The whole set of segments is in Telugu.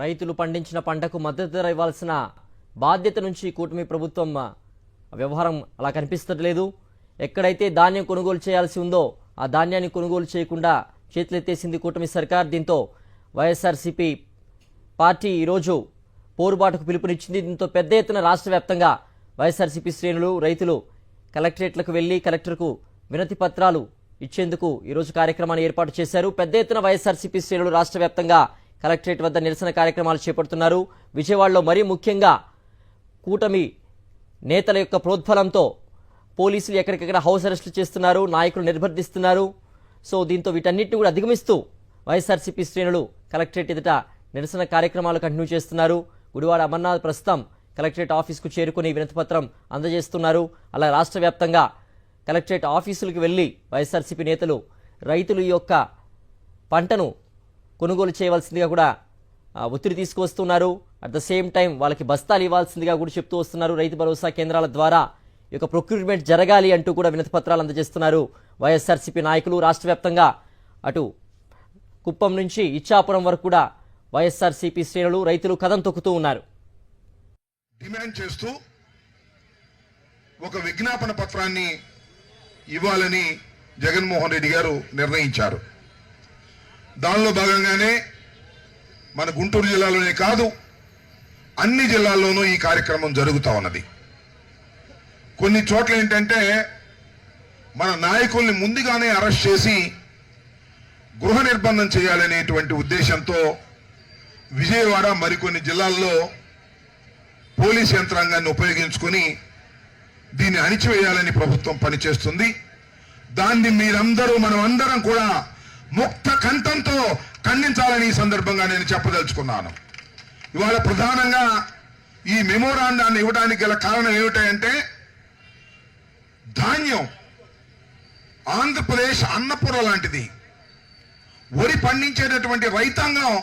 రైతులు పండించిన పంటకు మద్దతు ధర ఇవ్వాల్సిన బాధ్యత నుంచి కూటమి ప్రభుత్వం వ్యవహారం అలా కనిపిస్తలేదు ఎక్కడైతే ధాన్యం కొనుగోలు చేయాల్సి ఉందో ఆ ధాన్యాన్ని కొనుగోలు చేయకుండా చేతులెత్తేసింది కూటమి సర్కార్. దీంతో వైఎస్ఆర్సీపీ పార్టీ ఈరోజు పోరుబాటుకు పిలుపునిచ్చింది. దీంతో పెద్ద ఎత్తున రాష్ట్ర వ్యాప్తంగా వైఎస్ఆర్సీపీ శ్రేణులు రైతులు కలెక్టరేట్లకు వెళ్ళి కలెక్టర్కు వినతి పత్రాలు ఇచ్చేందుకు ఈరోజు కార్యక్రమాన్ని ఏర్పాటు చేశారు. పెద్ద ఎత్తున వైఎస్ఆర్సీపీ శ్రేణులు రాష్ట్ర వ్యాప్తంగా కలెక్టరేట్ వద్ద నిరసన కార్యక్రమాలు చేపడుతున్నారు. విజయవాడలో మరీ ముఖ్యంగా కూటమి నేతల యొక్క ప్రోద్బలంతో పోలీసులు ఎక్కడికెక్కడ హౌస్ అరెస్టులు చేస్తున్నారు నాయకులు నిర్బంధిస్తున్నారు సో దీంతో వీటన్నిటిని కూడా అధిగమిస్తూ వైఎస్ఆర్సీపీ శ్రేణులు కలెక్టరేట్ ఎదుట నిరసన కార్యక్రమాలు కంటిన్యూ చేస్తున్నారు. గుడివాడ అమర్నాథ్ ప్రస్తుతం కలెక్టరేట్ ఆఫీస్కు చేరుకుని వినతిపత్రం అందజేస్తున్నారు. అలా రాష్ట్ర వ్యాప్తంగా కలెక్టరేట్ ఆఫీసులకు వెళ్ళి వైఎస్ఆర్సీపీ నేతలు రైతులు ఈ యొక్క పంటను కొనుగోలు చేయవలసిందిగా కూడా ఒత్తిడి తీసుకువస్తున్నారు. అట్ ద సేమ్ టైం వాళ్ళకి బస్తాలు ఇవ్వాల్సిందిగా కూడా చెప్తూ వస్తున్నారు. రైతు భరోసా కేంద్రాల ద్వారా ఈ యొక్క ప్రొక్యూర్మెంట్ జరగాలి అంటూ కూడా వినతిపత్రాలు అందజేస్తున్నారు వైఎస్ఆర్సీపీ నాయకులు. రాష్ట్ర వ్యాప్తంగా అటు కుప్పం నుంచి ఇచ్చాపురం వరకు కూడా వైఎస్ఆర్సీపీ శ్రేణులు రైతులు కథం తొక్కుతూ ఉన్నారు. డిమాండ్ చేస్తూ ఒక విజ్ఞాపన పత్రాన్ని ఇవ్వాలని జగన్మోహన్ రెడ్డి గారు నిర్ణయించారు. దానిలో భాగంగానే మన గుంటూరు జిల్లాలోనే కాదు అన్ని జిల్లాల్లోనూ ఈ కార్యక్రమం జరుగుతూ ఉన్నది. కొన్ని చోట్ల ఏంటంటే మన నాయకుల్ని ముందుగానే అరెస్ట్ చేసి గృహ నిర్బంధం చేయాలనేటువంటి ఉద్దేశంతో విజయవాడ మరికొన్ని జిల్లాల్లో పోలీస్ యంత్రాంగాన్ని ఉపయోగించుకొని దీన్ని అణిచివేయాలని ప్రభుత్వం పనిచేస్తుంది. దాన్ని మీరందరూ మనం అందరం కూడా ముక్త కంఠంతో ఖండించాలని ఈ సందర్భంగా నేను చెప్పదలుచుకున్నాను. ఇవాళ ప్రధానంగా ఈ మెమోరాండాన్ని ఇవ్వడానికి గల కారణం ఏమిటంటే ధాన్యం ఆంధ్రప్రదేశ్ అన్నపుర లాంటిది. వరి పండించేటటువంటి రైతాంగం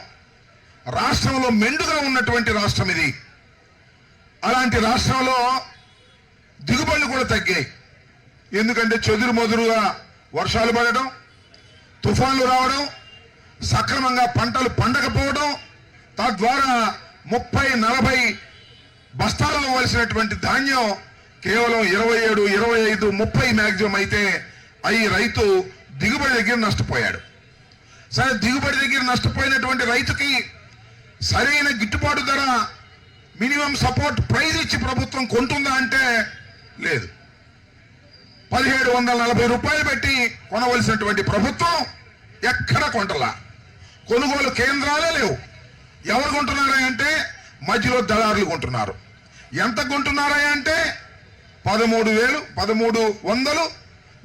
రాష్ట్రంలో మెండుగా ఉన్నటువంటి రాష్ట్రం ఇది. అలాంటి రాష్ట్రంలో దిగుబడులు కూడా తగ్గాయి. ఎందుకంటే చెదురు మొదురుగా వర్షాలు పడడం తుఫాన్లు రావడం సక్రమంగా పంటలు పండకపోవడం తద్వారా ముప్పై నలభై బస్తాలు అవ్వాల్సినటువంటి ధాన్యం కేవలం ఇరవై ఏడు ఇరవై ఐదు ముప్పై మ్యాక్సిమం అయితే అయి రైతు దిగుబడి దగ్గర నష్టపోయాడు. సరే దిగుబడి దగ్గర నష్టపోయినటువంటి రైతుకి సరైన గిట్టుబాటు ధర మినిమం సపోర్ట్ ప్రైజ్ ఇచ్చి ప్రభుత్వం కొంటుందా అంటే లేదు. పదిహేడు వందల నలభై రూపాయలు పెట్టి కొనవలసినటువంటి ప్రభుత్వం ఎక్కడ కొంటలా? కొనుగోలు కేంద్రాలే లేవు. ఎవరు కొంటున్నారా అంటే మధ్యలో దళారులు కొంటున్నారు. ఎంత కొంటున్నారా అంటే పదమూడు వేలు పదమూడు వందలు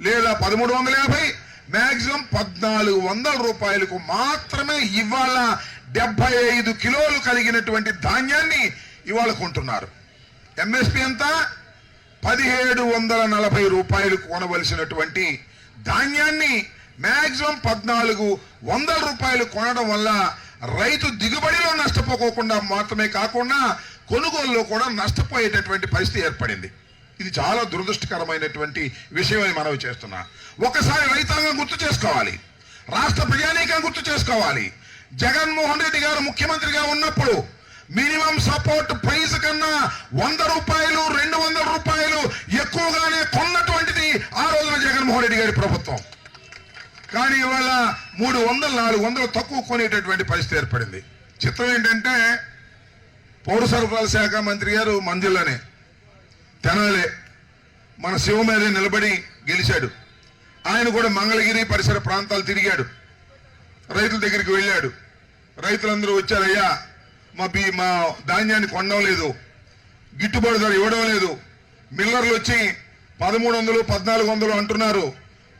లేదా పదమూడు వందల యాభై మ్యాక్సిమం పద్నాలుగు వందల రూపాయలకు మాత్రమే ఇవాళ డెబ్బై ఐదు కిలోలు కలిగినటువంటి ధాన్యాన్ని ఇవాళ కొంటున్నారు. ఎంఎస్పి ఎంత? పదిహేడు వందల నలభై రూపాయలు కొనవలసినటువంటి ధాన్యాన్ని మ్యాక్సిమం పద్నాలుగు వందల రూపాయలు కొనడం వల్ల రైతు దిగుబడిలో నష్టపోకోకుండా మాత్రమే కాకుండా కొనుగోలులో కూడా నష్టపోయేటటువంటి పరిస్థితి ఏర్పడింది. ఇది చాలా దురదృష్టకరమైనటువంటి విషయం అని మనవి చేస్తున్నా. ఒకసారి రైతాంగం గుర్తు చేసుకోవాలి. రాష్ట్ర ప్రజానీకం గుర్తు చేసుకోవాలి. జగన్మోహన్ రెడ్డి గారు ముఖ్యమంత్రిగా ఉన్నప్పుడు మినిమం సపోర్ట్ ప్రైస్ కన్నా వంద రూపాయలు రెండు వందల రూపాయలు ఎక్కువగానే కొన్నటువంటిది ఆ రోజున జగన్మోహన్ రెడ్డి గారి ప్రభుత్వం. కానీ ఇవాళ మూడు వందలు నాలుగు వందలు తక్కువ కొనేటటువంటి పరిస్థితి ఏర్పడింది. చిత్రం ఏంటంటే పౌర సరఫరాల శాఖ మంత్రి గారు మంజులనే తెనాలే మన శివ మీద నిలబడి గెలిచాడు. ఆయన కూడా మంగళగిరి పరిసర ప్రాంతాలు తిరిగాడు. రైతుల దగ్గరికి వెళ్ళాడు. రైతులందరూ వచ్చారయ్యా మా బి మా ధాన్యాన్ని కొనడం లేదు. గిట్టుబాటు ధర ఇవ్వడం లేదు. మిల్లర్లు వచ్చి పదమూడు వందలు పద్నాలుగు వందలు అంటున్నారు.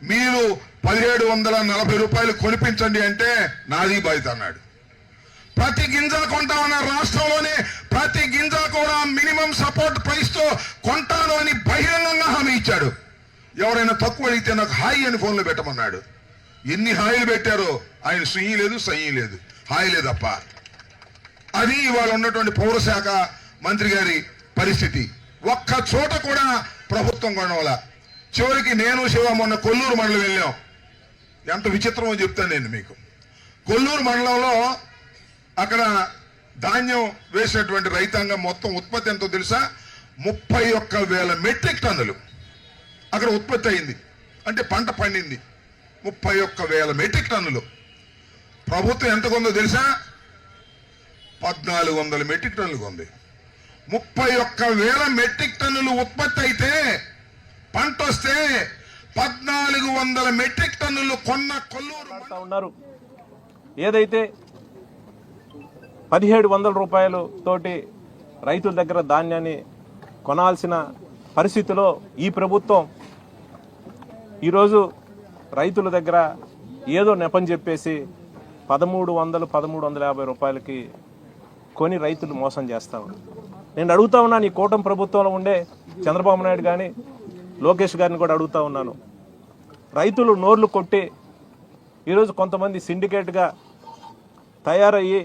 మీరు పదిహేడు వందల నలభై రూపాయలు కొనిపించండి అంటే నాది బాధ్యత అన్నాడు. ప్రతి గింజ కొంటామన్న రాష్ట్రంలోనే ప్రతి గింజ కూడా మినిమం సపోర్ట్ ప్రైస్తో కొంటాను అని బహిరంగంగా హామీ ఇచ్చాడు. ఎవరైనా తక్కువ అడిగితే నాకు హాయి అని ఫోన్లో పెట్టమన్నాడు. ఎన్ని హాయిలు పెట్టారో ఆయన సుయ్యి లేదు సయ్యి లేదు. హాయి లేదప్ప. అది ఇవాళ ఉన్నటువంటి పౌరశాఖ మంత్రి గారి పరిస్థితి. ఒక్క చోట కూడా ప్రభుత్వం కొనవల చివరికి నేను శివ మొన్న కొల్లూరు మండలం వెళ్ళాం. ఎంత విచిత్రమో చెప్తాను నేను మీకు. కొల్లూరు మండలంలో అక్కడ ధాన్యం వేసినటువంటి రైతాంగం మొత్తం ఉత్పత్తి ఎంతో తెలుసా? ముప్పై ఒక్క వేల మెట్రిక్ టన్నులు. అక్కడ ఉత్పత్తి అయింది. అంటే పంట పండింది. ముప్పై ఒక్క వేల మెట్రిక్ టన్నులు. ప్రభుత్వం ఎంత కొందో తెలుసా? పద్నాలుగు వందల మెట్రిక్ టన్నులు ఉంది. ముప్పై ఒక్క వేల మెట్రిక్ టన్నులు ఉత్పత్తి అయితే పంట వస్తే పద్నాలుగు వందల మెట్రిక్ టన్నులు కొన్న కొల్లూరు ఉన్నారు. ఏదైతే పదిహేడు వందల రూపాయలు తోటి రైతుల దగ్గర ధాన్యాన్ని కొనాల్సిన పరిస్థితిలో ఈ ప్రభుత్వం ఈరోజు రైతుల దగ్గర ఏదో నెపం చెప్పేసి పదమూడు వందలు పదమూడు వందల యాభై రూపాయలకి కొని రైతులు మోసం చేస్తా ఉన్నారు. నేను అడుగుతా ఉన్నాను ఈ కూటమి ప్రభుత్వంలో ఉండే చంద్రబాబు నాయుడు కానీ లోకేష్ గారిని కూడా అడుగుతా ఉన్నాను. రైతులు నోర్లు కొట్టి ఈరోజు కొంతమంది సిండికేట్గా తయారయ్యి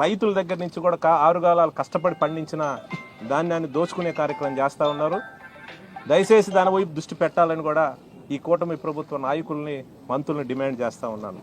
రైతుల దగ్గర నుంచి కూడా కా ఆరుగాలాలు కష్టపడి పండించిన ధాన్యాన్ని దోచుకునే కార్యక్రమం చేస్తూ ఉన్నారు. దయచేసి దాని వైపు దృష్టి పెట్టాలని కూడా ఈ కూటమి ప్రభుత్వ నాయకుల్ని మంత్రుల్ని డిమాండ్ చేస్తూ ఉన్నాను.